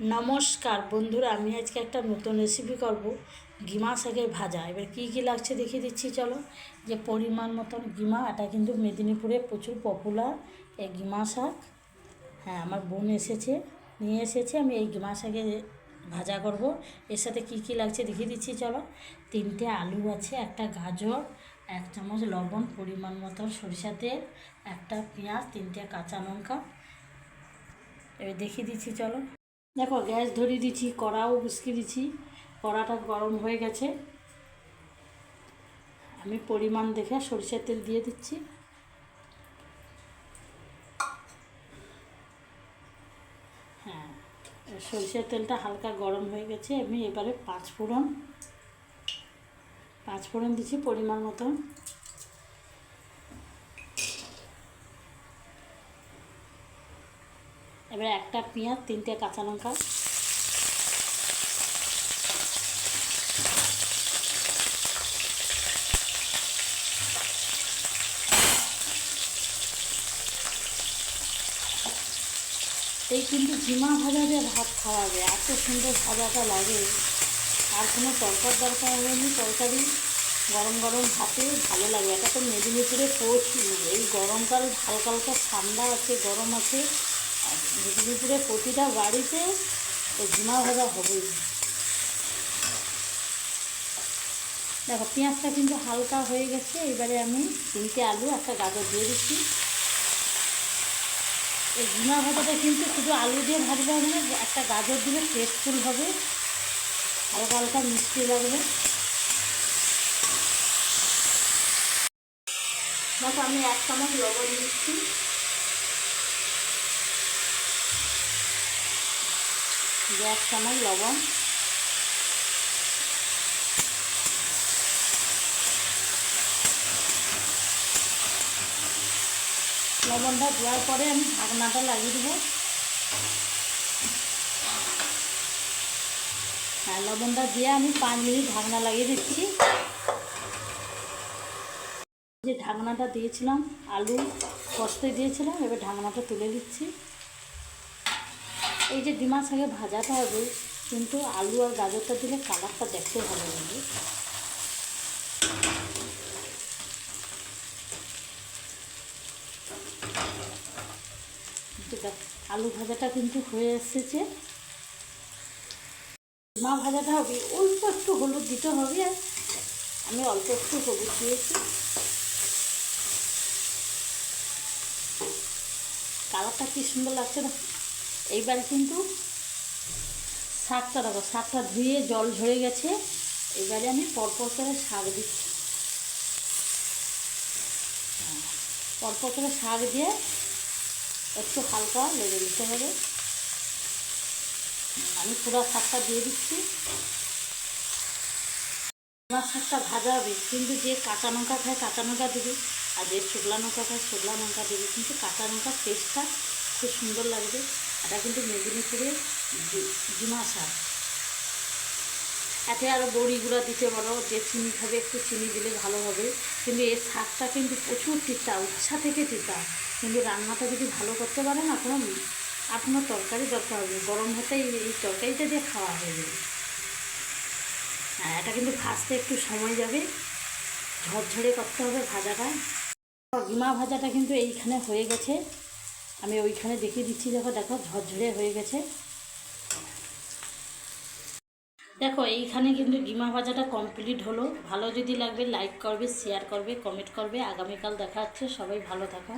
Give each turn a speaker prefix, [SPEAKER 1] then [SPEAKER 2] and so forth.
[SPEAKER 1] নমস্কার বন্ধুরা, আমি আজকে একটা নতুন রেসিপি করব গিমা শাকের ভাজা। এবার কী কী লাগছে দেখিয়ে দিচ্ছি, চলো। যে পরিমাণ মতন গিমা এটা কিন্তু মেদিনীপুরে প্রচুর পপুলার এই গিমা শাক। হ্যাঁ আমার বোন এসেছে, নিয়ে এসেছে, আমি এই গিমা শাকের ভাজা করব। এর সাথে কী কী লাগছে দেখিয়ে দিচ্ছি, চলো। তিনটে আলু আছে, একটা গাজর, এক চামচ লবণ, পরিমাণ মতন সরিষা তেল, একটা পেঁয়াজ, তিনটে কাঁচা লঙ্কা। এবার দেখিয়ে দিচ্ছি, চলো। দেখো, গ্যাস ধরিয়ে দিচ্ছি, কড়াও বসিয়ে দিচ্ছি, কড়াটা গরম হয়ে গেছে। আমি পরিমাণ দেখে সরিষার তেল দিয়ে দিচ্ছি। হ্যাঁ সরিষার তেলটা হালকা গরম হয়ে গেছে। আমি এবারে পাঁচ ফোড়ন পাঁচ ফোড়ন দিচ্ছি পরিমাণ মতন। এবারে একটা পেঁয়াজ, তিনটে কাঁচা লঙ্কা। এই কিন্তু ঝিমা ভাজা দিয়ে ভাত খাওয়া যায়, এত সুন্দর ভাজাটা লাগে। আর কোনো তরকার দরকার হয়নি তরকারি গরম গরম ভাতে ভালো লাগে। এটা তো মেদিনীপুরে প্রচুর। এই গরমকাল হালকা হালকা ঠান্ডা আছে, গরম আছে। মেদিনীপুরে প্রতিটা বাড়িতে এই ঝিমা ভাজা হবেই। দেখো, পেঁয়াজটা কিন্তু হালকা হয়ে গেছে, এবারে আমি তিনটে আলু, একটা গাজর দিয়ে দিচ্ছি। এই ঝিমা ভাজাটা কিন্তু শুধু আলু দিয়ে ভাজলে হবে না, একটা গাজর দিলে টেস্টফুল হবে। হালকা হালকা মিষ্টি লাগবে। দেখো, আমি এক চামচ লবণ দিচ্ছি। যে এক চামচ লবণ। লবণটা দেওয়ার পরে আমি ঢাকনাটা লাগিয়ে দেবো। হ্যাঁ লবণটা দিয়ে আমি পাঁচ মিনিট ঢাকনা লাগিয়ে দিচ্ছি। যে ঢাকনাটা দিয়েছিলাম, আলু কষতে দিয়েছিলাম, এবার ঢাকনাটা তুলে দিচ্ছি। এই যে ডিমা শাকে ভাজাটা হবে, কিন্তু আলু আর গাজরটা দিলে কালারটা দেখতে ভালো লাগে আলু ভাজাটা কিন্তু হয়ে এসেছে। মা ভাজাটা হবে, অল্প একটু হলুদ দিতে হবে, আর আমি অল্প একটু হলুদ দিয়েছি। কালারটা কি সুন্দর লাগছে না? এইবার কিন্তু শাকটা দেখো, শাকটা ধুয়ে জল ঝরে গেছে। এবারে আমি পরপর করে শাক দিচ্ছি। পরপর করে শাক দিয়ে একটু হালকা লেগে দিতে হবে। আমি পুরো শাকটা দিয়ে দিচ্ছি। আমার শাকটা ভাজা হবে, কিন্তু যে কাঁচা লঙ্কা খায় কাঁচা লঙ্কা দেবে, আর যে শুকলা লঙ্কা খায় শুকলা লঙ্কা দেবে, কিন্তু কাঁচা লঙ্কার টেস্টটা খুব সুন্দর লাগবে। এটা কিন্তু মেদিনীপুরের জিমা শাক। এতে আরও বড়ি গুঁড়া দিতে পারো, যে চিনি খাবে একটু চিনি দিলে ভালো হবে। কিন্তু এর শাকটা কিন্তু প্রচুর তিতা, উচ্ছা থেকে তিতা। কিন্তু রান্নাটা যদি ভালো করতে পারে না, কোনো তরকারি দরকার হবে গরম ভাতে এই তরকারিটা দিয়ে খাওয়া হয়ে যাবে। হ্যাঁ এটা কিন্তু ভাজতে একটু সময় যাবে। ঝরঝরে করতে হবে ভাজাটা। গিমা ভাজাটা কিন্তু এইখানে হয়ে গেছে। আমি ওইখানে দেখিয়ে দিচ্ছি, দেখো দেখো, ঝরঝরে হয়ে গেছে। দেখো, এইখানে কিন্তু ডিমা ভাজাটা কমপ্লিট হলো। ভালো যদি লাগবে লাইক করবে শেয়ার করবে কমেন্ট করবে। আগামীকাল দেখা হচ্ছে, সবাই ভালো থাকো।